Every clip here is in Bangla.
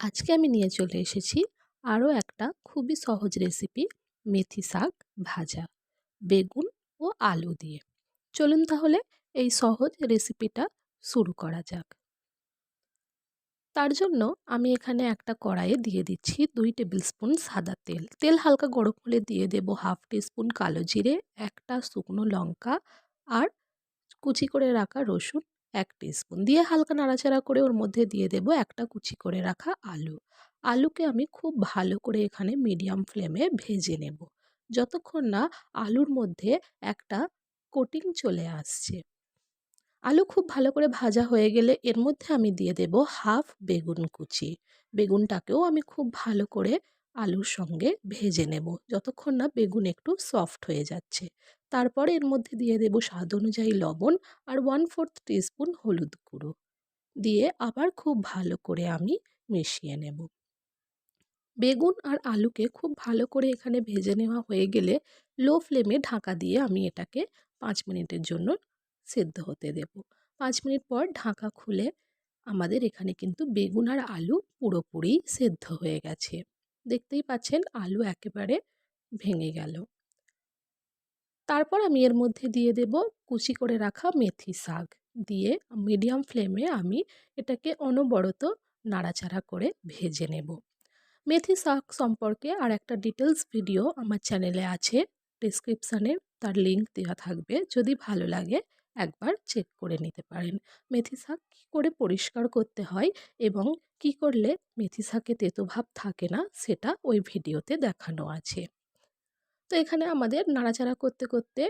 আজকে আমি নিয়ে চলে এসেছি আরও একটা খুবই সহজ রেসিপি মেথি শাক ভাজা, বেগুন ও আলু দিয়ে। চলুন তাহলে এই সহজ রেসিপিটা শুরু করা যাক। তার জন্য আমি এখানে একটা কড়াইয়ে দিয়ে দিচ্ছি দুই টেবিল স্পুন সাদা তেল। তেল হালকা গরম হলে দিয়ে দেব হাফ টিস্পুন কালো জিরে, একটা শুকনো লঙ্কা আর কুচি করে রাখা রসুন এক স্পুন দিয়ে হালকা নাড়াচাড়া করে ওর মধ্যে দিয়ে দেব একটা কুচি করে রাখা আলু। আলুকে আমি খুব ভালো করে এখানে মিডিয়াম ফ্লেমে ভেজে নেব। যতক্ষণ না আলুর মধ্যে একটা কোটিং চলে আসছে। আলু খুব ভালো করে ভাজা হয়ে গেলে এর মধ্যে আমি দিয়ে দেব হাফ বেগুন কুচি। বেগুনটাকেও আমি খুব ভালো করে আলুর সঙ্গে ভেজে নেব। যতক্ষণ না বেগুন একটু সফট হয়ে যাচ্ছে। তারপর এর মধ্যে দিয়ে দেব স্বাদ অনুযায়ী লবণ আর ওয়ান ফোর্থ টিস্পুন হলুদ গুঁড়ো। দিয়ে আবার খুব ভালো করে আমি মিশিয়ে নেব। বেগুন আর আলুকে খুব ভালো করে এখানে ভেজে নেওয়া হয়ে গেলে লো ফ্লেমে ঢাকা দিয়ে আমি এটাকে পাঁচ মিনিটের জন্য সেদ্ধ হতে দেব। পাঁচ মিনিট পর ঢাকা খুলে আমাদের এখানে কিন্তু বেগুন আর আলু পুরোপুরি সেদ্ধ হয়ে গেছে। দেখতেই পাচ্ছেন আলু একেবারে ভেঙে গেল। তারপর আমি এর মধ্যে দিয়ে দেব কুচি করে রাখা মেথি শাক। দিয়ে মিডিয়াম ফ্লেমে আমি এটাকে অনবরত নাড়াচাড়া করে ভেজে নেব। মেথি শাক সম্পর্কে আর একটা ডিটেলস ভিডিও আমার চ্যানেলে আছে। ডিসক্রিপশানে তার লিঙ্ক দেওয়া থাকবে। যদি ভালো লাগে, একবার চেক করে নিতে পারেন। মেথি শাক কী করে পরিষ্কার করতে হয় এবং কি করলে মেথি শাকে তেতো ভাব থাকে না, সেটা ওই ভিডিওতে দেখানো আছে। তো এখানে আমাদের নাড়াচাড়া করতে করতে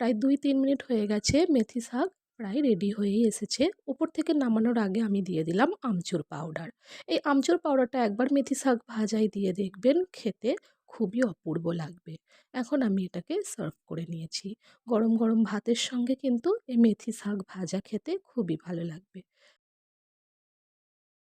প্রায় দুই, তিন মিনিট হয়ে গেছে। মেথি শাক প্রায় রেডি হয়েই এসেছে। উপর থেকে নামানোর আগে আমি দিয়ে দিলাম আমচুর পাউডার এই আমচুর পাউডারটা একবার মেথি শাক ভাজাই দিয়ে দেখবেন, খেতে খুবই অপূর্ব লাগবে। এখন আমি এটাকে সার্ভ করে নিয়েছি। গরম গরম ভাতের সঙ্গে কিন্তু এই মেথি শাক ভাজা খেতে খুবই ভালো লাগবে।